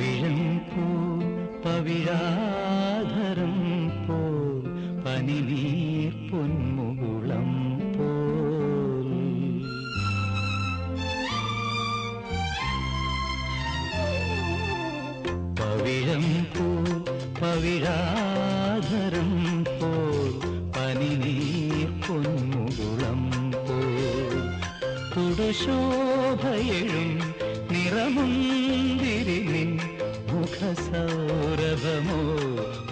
പവിഴം പോ പവിഴാധരം പോ പനിനീർ പൊന്മുകുളം പോൽ പവിഴം പോ പവിഴാധരം പോ പനിനീർ പൊന്മുകുളം പോ. തുടശോഭയഴും നിറമുന്തിരി നിൻ മുഖസൗരഭമോ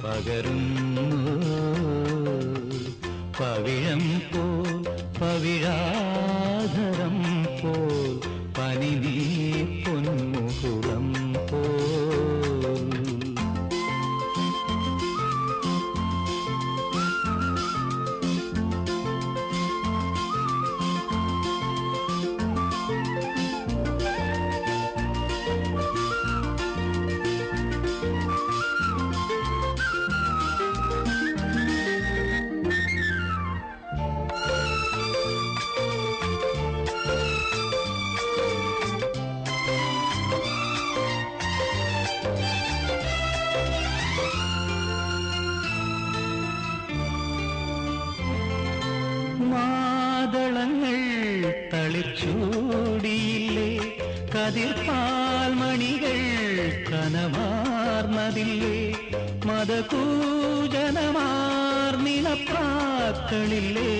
പകരുന്നു. പവിഴം പോ പവിഴാധരം പോൽ തളിച്ചൂടിയില്ലേ കതിർപ്പാൽ മണികൾ കനമാർന്നതില്ലേ? മതകൂജനമാർന്നിളപ്രാക്കളില്ലേ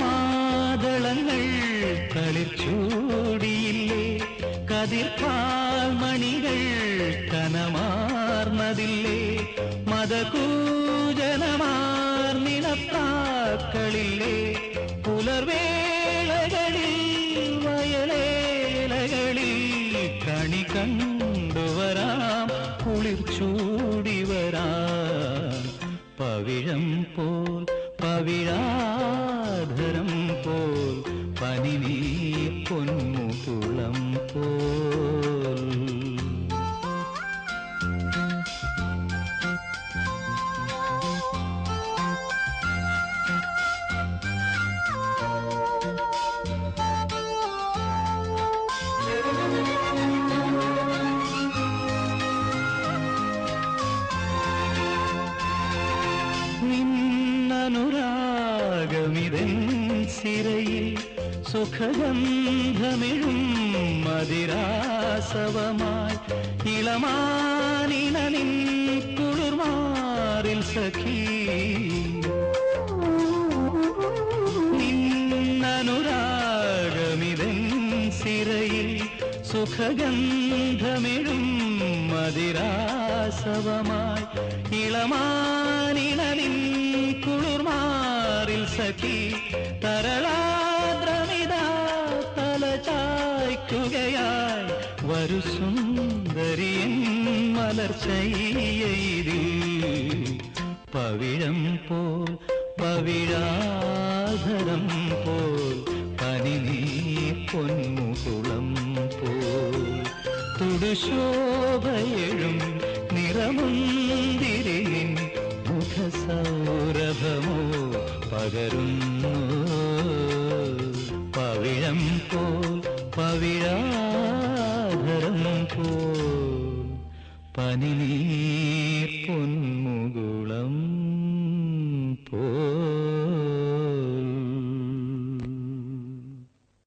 മാതളങ്ങൾ കളിച്ചൂടിയില്ലേ? കതിർപ്പാൽ മണികൾ കനമാർന്നതില്ലേ? മതകൂജനമാർന്നിളപ്രാക്കളില്ലേ പുലർവേളകളിൽ വയലേലകളിൽ കണി കണ്ടുവരാം കുളിർ ചൂടി വരാം പവിഴം പോൽ പവിഴാധരം പോൽ പനിനീ പൊന്മുകുളം സുഖഗന്ധമിഴും മതിരാസവമായി ഇളമാനിന നിൻ കുളിർമാറിൽ സഖീ നിന്നനുരാഗമിതൻ സിരയിൽ സുഖഗന്ധമിഴും മതിരാസവമായി ഇളമാനിന നിൻ കുളിർമാറിൽ സഖി തരളാദ്രമിത വരു സുന്ദരിയൻ മലർച്ചയ്യതിൽ പവിഴം പോൽ പവിഴാധരം പോൽ പനിനീ പൊന്മുകുളം പോൽ. തുടുശോഭയഴും നിറമുന്തിരി നിൻ മുഖസൗരഭമോ പകരുന്നു. പവിഴം പോൽ പവിഴാധരം പോൽ പനിനീർ പൊൻ